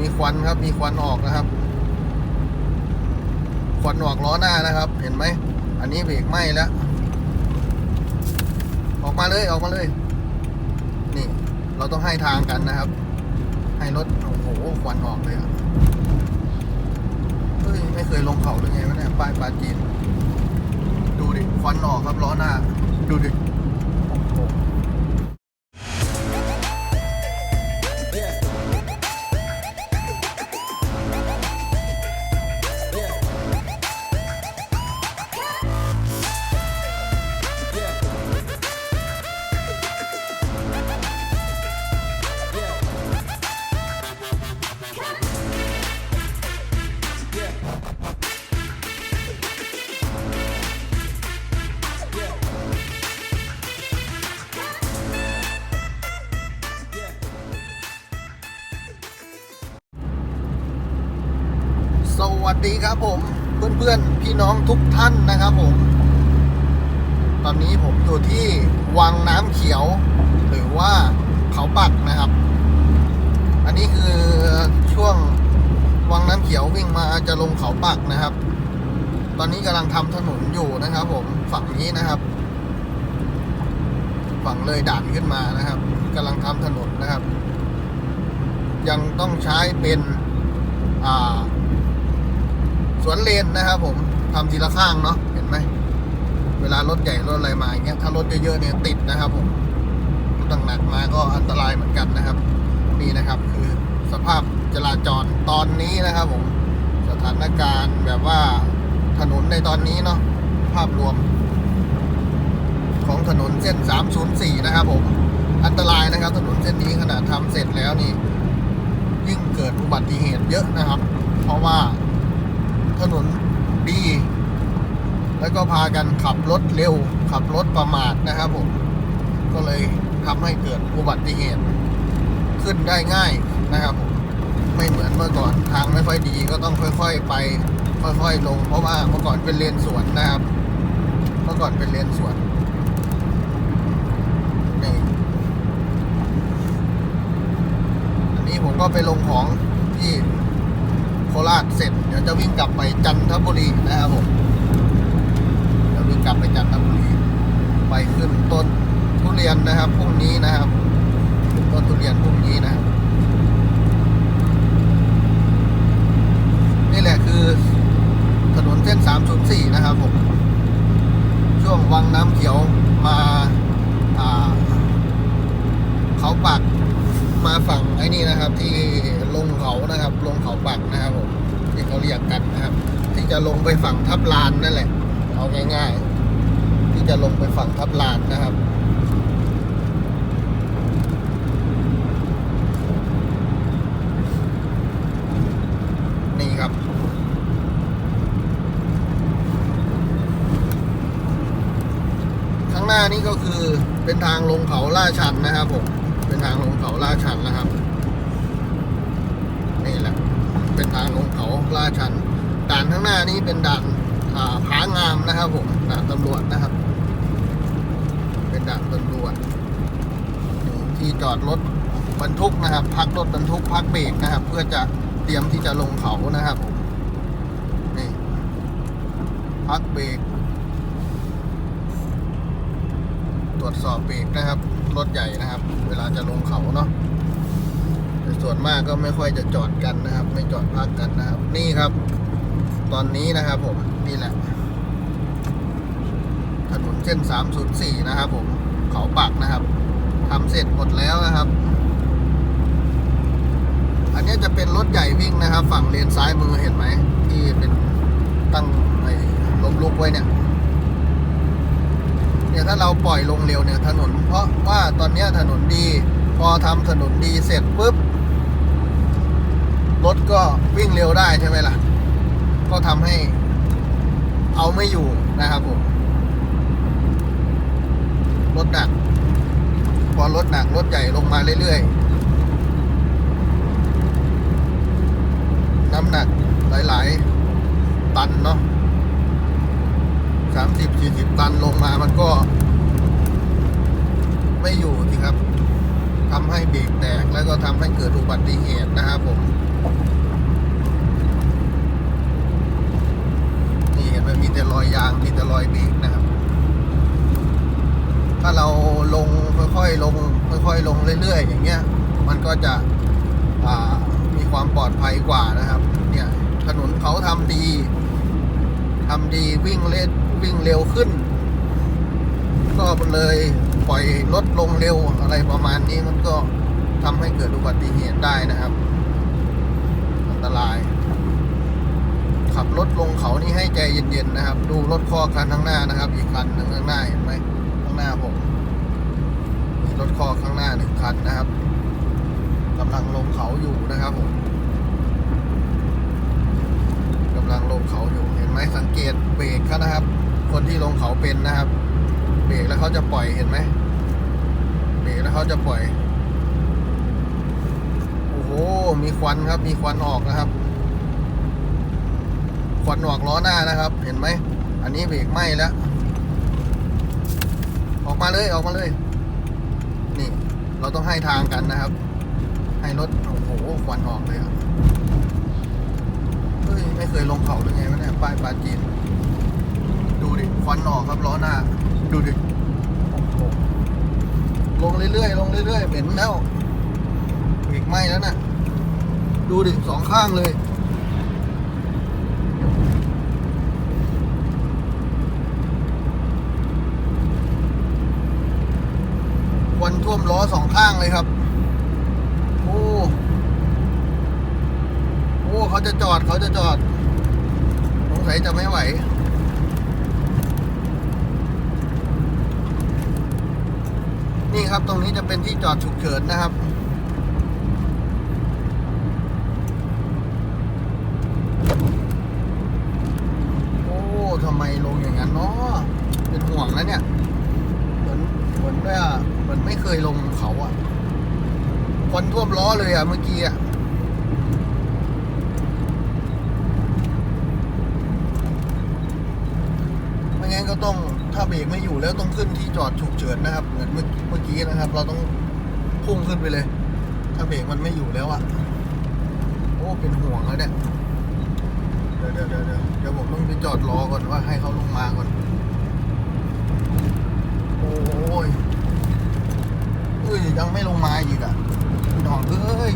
มีควันครับ มีควันออกนะครับ ควันออกล้อหน้านะครับ เห็นไหม อันนี้เบรกไหม้แล้ว ออกมาเลยออกมาเลย นี่ เราต้องให้ทางกันนะครับ ให้รถโอ้โหควันออกเลยอะเฮ้ยไม่เคยลงเขาเลยไงวะเนี่ยป้ายปาจีนดูดิควันออกครับล้อหน้า ดูดิ ครับผมเพื่อนๆพี่น้องทุกท่านนะครับผม ตอนนี้ผมอยู่ที่วังน้ำเขียว หรือว่าเขาปักนะครับ อันนี้คือช่วงวังน้ำเขียววิ่งมาจะลงเขาปักนะครับ ตอนนี้กำลังทำถนนอยู่นะครับ ผมฝั่งนี้นะครับฝั่งเลยด่านขึ้นมานะครับกำลังทำถนนนะครับ ยังต้องใช้เป็นอ่า วนเลนนะครับผมทำทีละข้างเนาะเห็นไหมเวลารถใหญ่รถอะไรมาอย่างเงี้ยถ้ารถเยอะๆเนี่ยติดนะครับผมรถหนักมาก็อันตรายเหมือนกันนะครับ นี่นะครับคือสภาพจราจรตอนนี้นะครับผมสถานการณ์แบบว่าถนนในตอนนี้เนาะภาพรวม ของถนนเส้น 304 นะครับผมอันตรายนะครับ ถนนเส้นนี้ขนาดทำเสร็จแล้วนี่ ยิ่งเกิดอุบัติเหตุเยอะนะครับ เพราะว่า ถนนดี แล้วก็พากันขับรถเร็ว ขับรถประมาทนะครับผม ก็เลยทำให้เกิดอุบัติเหตุขึ้นได้ง่ายนะครับผมไม่เหมือนเมื่อก่อนทางไม่ค่อยดีก็ต้องค่อย ๆ ไป ค่อยๆลง เพราะว่าเมื่อก่อนเป็นเลนสวนนะครับ เมื่อก่อนเป็นเลนสวนนี่อันนี้ผมก็ไปลงของที่ โคราชเสร็จ เดี๋ยวจะวิ่งกลับไปจันทบุรีนะครับผมเดี๋ยววิ่งกลับไปจันทบุรี ไปขึ้นต้นทุเรียนนะครับพรุ่งนี้นะครับต้นต้นทุเรียนพรุ่งนี้นะครับนี่แหละคือถนนเส้น 304 นะครับผม ช่วงวังน้ำเขียวมาาเขาปักมาฝั่งไอ้นี่นะครับที่ ลงเขานะครับ ลงเขาปักนะครับผมที่เขาเรียกกันนะครับ ที่จะลงไปฝั่งทับลานนั่นแหละ เอาง่าย ๆ ที่จะลงไปฝั่งทับลานนะครับนี่ครับข้างหน้านี่ก็คือเป็นทางลงเขาล่าชันนะครับผม เป็นทางลงเขาล่าชันนะครับ เป็นทางลงเขาลาชัน ด่านข้างหน้านี่เป็นด่านาผางามนะครับผมด่านตำรวจนะครับ เป็นด่านตำรวจที่จอดรถบรรทุกนะครับ พักรถบรรทุกพักเบรกนะครับ เพื่อจะเตรียมที่จะลงเขานะครับผมนี่พักเบรกตรวจสอบเบรกนะครับ รถใหญ่นะครับ เวลาจะลงเขาเนาะ ส่วนมากก็ไม่ค่อยจะจอดกันนะครับ ไม่จอดพักกันนะครับ นี่ครับ ตอนนี้นะครับผมนี่แหละ ถนนเส้น 304 นะครับ ผมเขาปักนะครับทำเสร็จหมดแล้วนะครับ อันนี้จะเป็นรถใหญ่วิ่งนะครับ ฝั่งเลนซ้ายมือเห็นไหมที่เป็นตั้งไอ้ล้มลุกไว้เนี่ยเนี่ยถ้าเราปล่อยลงเร็วเนี่ยถนน เพราะว่าตอนนี้ถนนดี พอทำถนนดีเสร็จปุ๊บ รถก็วิ่งเร็วได้ใช่ไหมล่ะ ก็ทำให้เอาไม่อยู่นะครับผม รถหนัก พอรถหนัก รถใหญ่ลงมาเรื่อยๆ น้ำหนักหลายๆ ตันเนาะสามสิบสี่สิบตันลงมามันก็ ไม่อยู่สิครับทำให้เบรกแตกแล้วก็ทำให้เกิดอุบัติเหตุนะครับผม นี่เห็นไหมมีแต่รอยยาง มีแต่รอยเบรกนะครับ ถ้าเราลงค่อยๆลง ค่อยๆลงเรื่อยๆอย่างเงี้ย มันก็จะมีความปลอดภัยกว่านะครับ เนี่ยถนนเขาทำดีทำดีวิ่งเล่นวิ่งเร็วขึ้น ก็เลยปล่อยรถลงเร็วอะไรประมาณนี้มันก็ทำให้เกิดอุบัติเหตุได้นะครับ ตราย ขับรถลงเขานี่ให้ใจเย็นๆนะครับ ดูรถข้อคันข้างหน้านะครับ อีกคันหนึ่งข้างหน้าเห็นไหมข้างหน้าผมมีรถข้อข้างหน้าหนึ่งคันนะครับกำลังลงเขาอยู่นะครับผมกำลังลงเขาอยู่เห็นไหมสังเกตเบรกเขานะครับ คนที่ลงเขาเป็นนะครับ เบรกแล้วเขาจะปล่อยเห็นไหมเบรกแล้วเขาจะปล่อย โอ้ มีควันครับ มีควันออกนะครับ ควันออกล้อหน้านะครับ เห็นไหม อันนี้เบรกไหม้แล้ว ออกมาเลย ออกมาเลย นี่ เราต้องให้ทางกันนะครับ ให้รถ โอ้โห ควันออกเลยครับเฮ้ย ไม่เคยลงเขาหรือไงวะเนี่ย ป้ายปาจีน ดูดิ ควันออกครับล้อหน้า ดูดิ โอ้โห ลงเรื่อยๆ ลงเรื่อยๆ เหม็นแล้ว เบรกไหม้แล้วน่ะ ดูดิสองข้างเลย ควันท่วมล้อสองข้างเลยครับ โอ้ โอ้เขาจะจอดเขาจะจอด สงสัยจะไม่ไหวนี่ครับ ตรงนี้จะเป็นที่จอดฉุกเฉินนะครับ โอ้ทำไมลงอย่างนั้นเนาะเป็นห่วงนะเนี่ย เหมือนเหมือนว่าเหมือนไม่เคยลงเขาอะควันท่วมล้ อเลยอะเมื่อกี้อะไม่งั้นก็ต้องถ้าเบรกไม่อยู่แล้วต้องขึ้นที่จอดฉุกเฉินนะครับ เหมือนเมื่อเมื่อกี้นะครับ เราต้องพุ่งขึ้นไปเลย ถ้าเบรกมันไม่อยู่แล้วอะโอ้เป็นห่วงแล้วเนี่ยเดี๋ยวเดี๋ยวเดี๋ยวเดี๋ยวผมต้องไปจอดรอก่อนว่าให้เขาลงมาก่อน โอ้ยเอ้ยยังไม่ลงมาอีกอะ น้องเอ้ย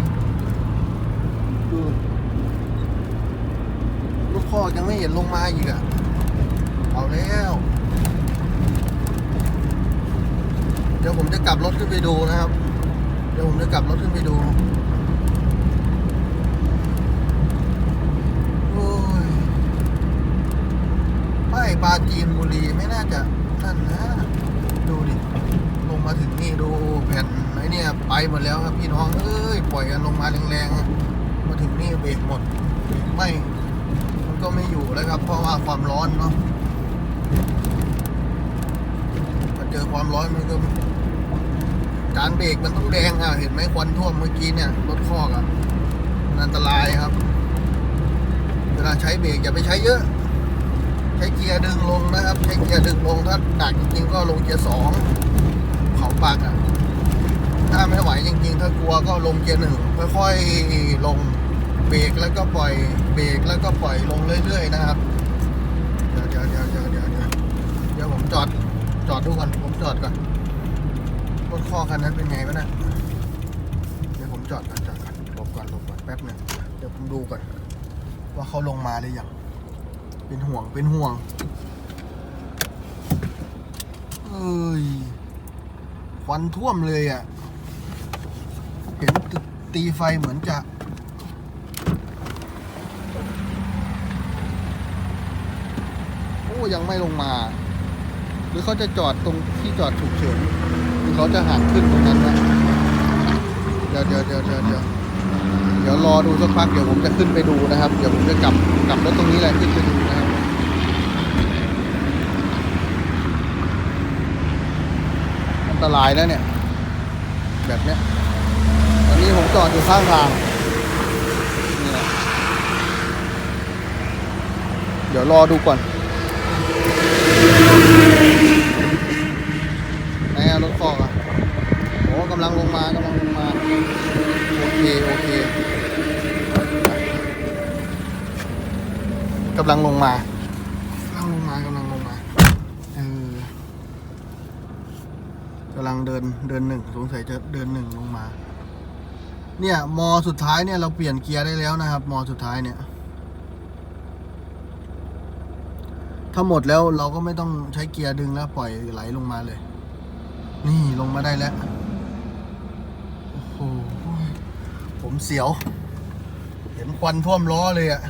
ดูลูกพ่อยังไม่เห็นลงมาอีกอะ เอาแล้ว เดี๋ยวผมจะกลับรถขึ้นไปดูนะครับ เดี๋ยวผมจะกลับรถขึ้นไปดูโอ้ยป้ายปลาจีนบุรีไม่น่าจะนั่นนะ มาถึงนี่ดูแผ่นไอ้เนี่ยไปหมดแล้วครับพี่น้องเอ้ยปล่อยกันลงมาแรงๆมาถึงนี่เบรกหมดเบรกไม่มันก็ไม่อยู่แล้วครับ เพราะว่าความร้อนเนาะพอเจอความร้อนมันก็การเบรกมันต้องแรงอะเห็นไหมควันท่วมเมื่อกี้เนี่ยรถคอกอะมันอันตรายครับ เวลาใช้เบรกอย่าไปใช้เยอะ ใช้เกียร์ดึงลงนะครับ ใช้เกียร์ดึงลงถ้าหนักจริงๆก็ลงเกียร์สอง เขาปักอะ ถ้าไม่ไหวจริงๆ ถ้ากลัวก็ลงเกียร์หนึ่งค่อยๆลงเบรกแล้วก็ปล่อยเบรกแล้วก็ปล่อยลงเรื่อยๆนะครับ เดี๋ยวเดี๋ยวเดี๋ยวเดี๋ยวเดี๋ยวเดี๋ยวเดี๋ยวผมจอดจอดดูก่อนผมจอดก่อนรถข้อคันนั้นเป็นไงวะเนี่ยเดี๋ยวผมจอดก่อนจอดก่อนหลบก่อนหลบก่อนแป๊บหนึ่งเดี๋ยวผมดูก่อนว่าเขาลงมาหรือยังเป็นห่วงเป็นห่วง เอ้ย ค วันท่วมเลยอะ่ะ เห็นตตีไฟเหมือนจะโอ้ยังไม่ลงมา หรือเขาจะจอดตรงที่จอดฉุกเฉินหรือเขาจะหักขึ้นตรงนั้นนะเดี๋ยวเดี๋ยวเดี๋ยวเดี๋ยวเดี๋ยวเดี๋ยวรอดูสักพักเดี๋ยวผมจะขึ้นไปดูนะครับ เดี๋ยวผมจะกลับกลับรถตรงนี้แหละขึ้นไปดูนะครับ อัน ตรายแล้วเนี่ย แบบเนี้ยตอนนี้ผมจอดอยู่ข้างทางนี่เดี๋ยวรอดูก่อนไหนอะรถฟอกอะโอ้กำลังลงมากำลังลงมา โอเค โอเคกำลังลงมากำลังลงมากำลังลงมาเออกำลังเดินเดินหนึ่งสงสัยจะเดินหนึ่งลงมา เนี่ยมอสุดท้ายเนี่ยเราเปลี่ยนเกียร์ได้แล้วนะครับมอสุดท้ายเนี่ย ถ้าหมดแล้วเราก็ไม่ต้องใช้เกียร์ดึงแล้วปล่อยไหลลงมาเลย นี่ลงมาได้แล้วโอ้โหผมเสียว เห็นควันท่วมล้อเลยอะ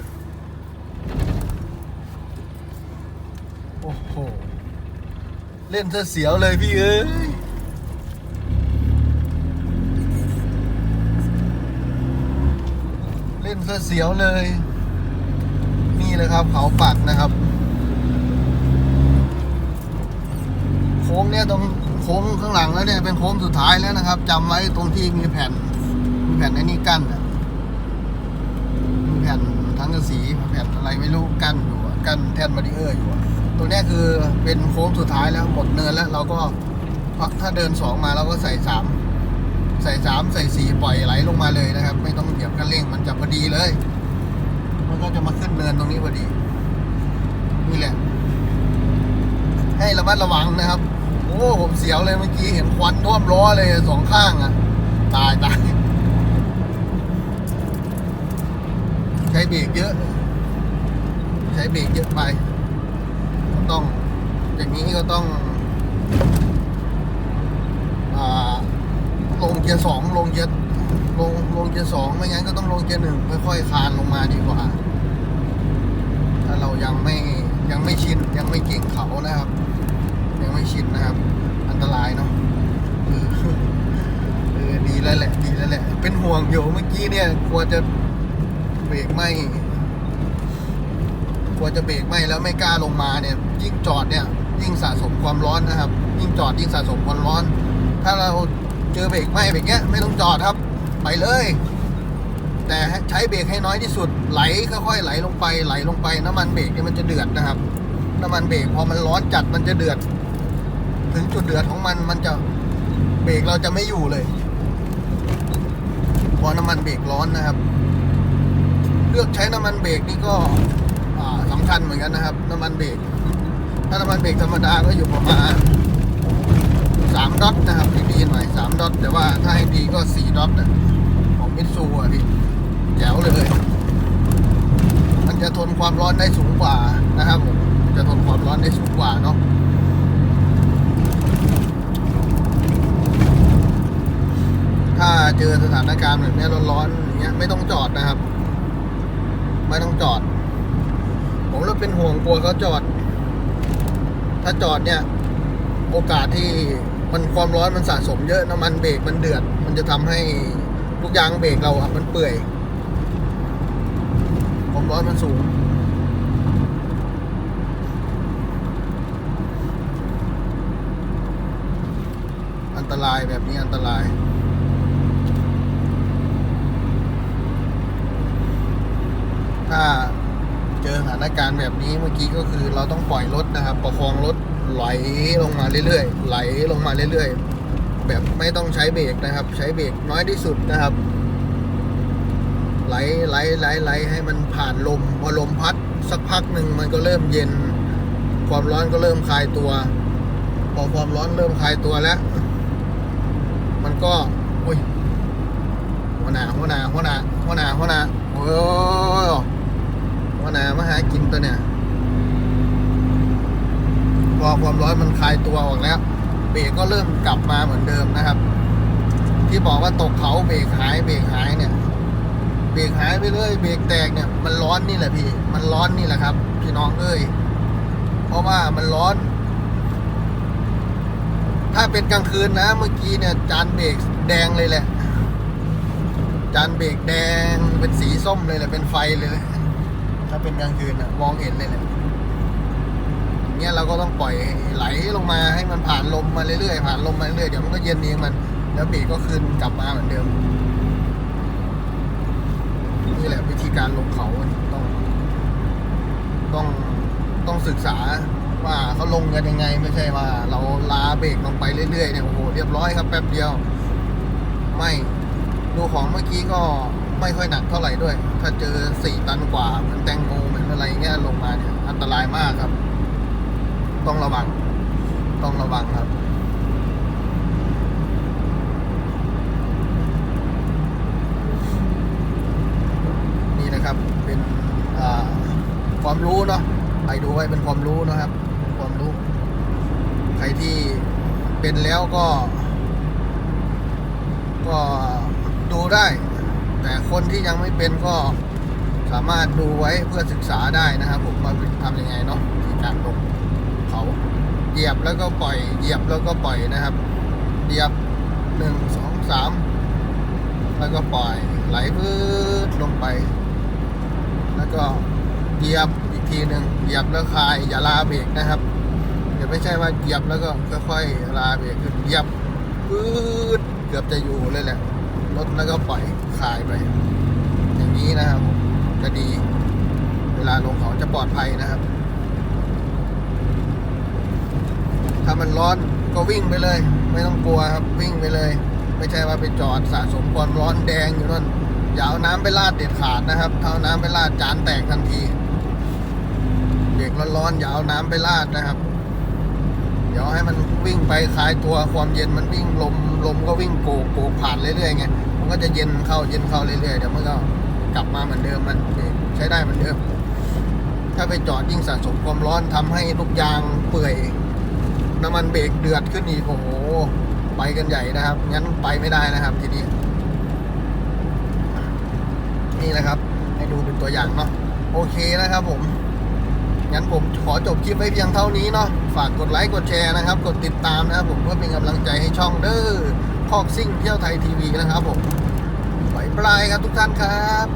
โอ้โห เล่นซะเสียวเลยพี่เอ้ย ล่นซะเสียวเลย นี่เลยครับเขาปักนะครับ โค้งเนี่ยตรงโค้งข้างหลังแล้วเนี่ยเป็นโค้งสุดท้ายแล้วนะครับจำไว้ตรงที่มีแผ่นมีแผ่นไอ้นี่กั้นมีแผ่นทั้งกระสีแผ่นอะไรไม่รู้กั้นอยู่กั้นแท่นบารีเออร์อยู่ตรงเนี้ยคือเป็นโค้งสุดท้ายแล้วหมดเนินแล้ว เราก็ถ้าเดินสองมาเราก็ใส่สาม ใส่สามใส่สี่ปล่อยไหลลงมาเลยนะครับ ไม่ต้องเหยียบคันเร่งมันจะพอดีเลย มันก็จะมาขึ้นเนินตรงนี้พอดีนี่แหละ ให้ระมัดระวังนะครับ โอ้ผมเสียวเลยเมื่อกี้เห็นควันท่วมล้อเลยสองข้างอะ ตายตายใช้เบรกเยอะ ใช้เบรกเยอะไปต้องอย่างนี้ก็ต้องอ่า ลงเกียร์สองลงเกียร์ลงลงเกียร์สองไม่งั้นก็ต้องลงเกียร์หนึ่งค่อยๆคานลงมาดีกว่า ถ้าเรายังไม่ยังไม่ชินยังไม่เก่งเขานะครับ ยังไม่ชินนะครับ อันตรายเนาะเออเออดีแล้วแหละดีแล้วแหละ เป็นห่วงอยู่เมื่อกี้เนี่ยกลัวจะเบรกไม่กลัวจะเบรกไม่แล้วไม่กล้าลงมาเนี่ย ยิ่งจอดเนี่ย ยิ่งสะสมความร้อนนะครับ ยิ่งจอดยิ่งสะสมความร้อน ถ้าเรา เจอเบรกไหม้แบบเนี้ยไม่ต้องจอดครับ ไปเลย แต่ใช้เบรกให้น้อยที่สุดไหลค่อยๆไหลลงไปไหลลงไปน้ำมันเบรกเนี่ยมันจะเดือดนะครับ น้ำมันเบรกพอมันร้อนจัดมันจะเดือด ถึงจุดเดือดของมันมันจะเบรกเราจะไม่อยู่เลยพราะน้ำมันเบรกร้อนนะครับ เลือกใช้น้ำมันเบรกนี่ก็อ่าสำคัญเหมือนกันนะครับ น้ำมันเบรกถ้าน้ำมันเบรกธรรมดาก็อยู่ประมาณ สามดอทนะครับดีๆหน่อยสามดอทแต่ว่าถ้าให้ดีก็สี่ดอทนะของมิตซูอะพี่แจ๋วเลย มันจะทนความร้อนได้สูงกว่านะครับผมจะทนความร้อนได้สูงกว่าเนาะถ้าเจอสถานการณ์แบบนี้ร้อนๆอย่างเงี้ยไม่ต้องจอดนะครับ ไม่ต้องจอด ผมเลยเป็นห่วงกลัวเขาจอด ถ้าจอดเนี่ย โอกาสที่ มันความร้อนมันสะสมเยอะน้ำมันเบรกมันเดือด มันจะทำให้ลูกยางเบรกเราอะมันเปื่อยความร้อนมันสูง อันตรายแบบนี้อันตรายถ้าเจอสถานการณ์แบบนี้เมื่อกี้ก็คือเราต้องปล่อยรถนะครับ ประคองรถ ไหลลงมาเรื่อยๆ ไหลลงมาเรื่อยๆ แบบไม่ต้องใช้เบรกนะครับ ใช้เบรกน้อยที่สุดนะครับ ไหลไหลไหลไหลให้มันผ่านลมพอลมพัดสักพักหนึ่งมันก็เริ่มเย็น ความร้อนก็เริ่มคลายตัว พอความร้อนเริ่มคลายตัวแล้ว มันก็อุ้ยหัวหน้าหัวหน้าหัวหน้าหัวหน้าหัวหน้าโอ้หัวหน้ามาหากินตัวเนี่ย พอความร้อนมันคลายตัวออกแล้ว เบรกก็เริ่มกลับมาเหมือนเดิมนะครับ ที่บอกว่าตกเขาเบรกหายเบรกหายเนี่ย เบรกหายไปเลยเบรกแตกเนี่ย มันร้อนนี่แหละพี่ มันร้อนนี่แหละครับ พี่น้องเอ้ยเพราะว่ามันร้อน ถ้าเป็นกลางคืนนะ เมื่อกี้เนี่ย จานเบรกแดงเลยแหละ จานเบรกแดงเป็นสีส้มเลยแหละเป็นไฟเลย ถ้าเป็นกลางคืนนะมองเห็นเลยแหละ เงี้ยเราก็ต้องปล่อยไหลลงมาให้มันผ่านลมมาเรื่อยๆผ่านลมมาเรื่อยๆเดี๋ยวมันก็เย็นเองมันแล้วเบรกก็คืนกลับมาเหมือนเดิมนี่แหละวิธีการลงเขาต้องต้องต้องศึกษาว่าเขาลงกันยังไงไม่ใช่ว่า เราลาเบรกลงไปเรื่อยๆเนี่ยโอ้โหเรียบร้อยครับแป๊บเดียว ไม่ดูของเมื่อกี้ก็ไม่ค่อยหนักเท่าไหร่ด้วย ถ้าเจอสี่ตันกว่าเหมือนแตงโมเหมือนอะไรเงี้ยลงมาเนี่ยอันตรายมากครับ ต้องระวัง ต้องระวังครับ นี่นะครับเป็นความรู้เนาะไปดูไว้เป็นความรู้นะครับ ความรู้ ใครที่เป็นแล้วก็ ก็ดูได้ แต่คนที่ยังไม่เป็นก็สามารถดูไว้เพื่อศึกษาได้นะครับ ผมว่าทำยังไงเนาะที่การลง เหยียบแล้วก็ปล่อย เหยียบแล้วก็ปล่อยนะครับ เหยียบหนึ่งสองสามแล้วก็ปล่อยไหลพื้นลงไป แล้วก็เหยียบอีกทีหนึ่งเหยียบแล้วคลายอย่าลาเบรกนะครับอย่าไม่ใช่ว่าเหยียบแล้วก็ค่อยๆลาเบรกขึ้นเหยียบปืดเกือบจะอยู่เลยแหละรถแล้วก็ปล่อยคลายไป อย่างนี้นะครับจะดี เวลาลงเขาจะปลอดภัยนะครับ ถ้ามันร้อนก็วิ่งไปเลย ไม่ต้องกลัวครับวิ่งไปเลย ไม่ใช่ว่าไปจอดสะสมความร้อนแดงอยู่นั่นอย่าเอาน้ำไปราดเด็ดขาดนะครับถ้าเอาน้ำไปราดจานแตกทันที เด็กร้อนๆอย่าเอาน้ำไปราดนะครับ เดี๋ยวให้มันวิ่งไปคลายตัวความเย็นมันวิ่งลมลมก็วิ่งโกกโกกผ่านเรื่อยๆไงมันก็จะเย็นเข้าเย็นเข้าเรื่อยๆเดี๋ยวมันก็กลับมาเหมือนเดิมมันใช้ได้เหมือนเดิม ถ้าไปจอดยิ่งสะสมความร้อนทำให้ลูกยางเปื่อย น้ำมันเบรกเดือดขึ้นอีกโอ้โหไปกันใหญ่นะครับ งั้นไปไม่ได้นะครับทีนี้นี่นะครับ ให้ดูเป็นตัวอย่างเนาะโอเคนะครับผมงั้นผมขอจบคลิปไว้เพียงเท่านี้เนาะฝากกดไลค์กดแชร์นะครับ กดติดตามนะครับผมเพื่อเป็นกำลังใจให้ช่องเด้อคอกซิ่งเที่ยวไทยทีวีนะครับผมบายบายครับทุกท่านครับ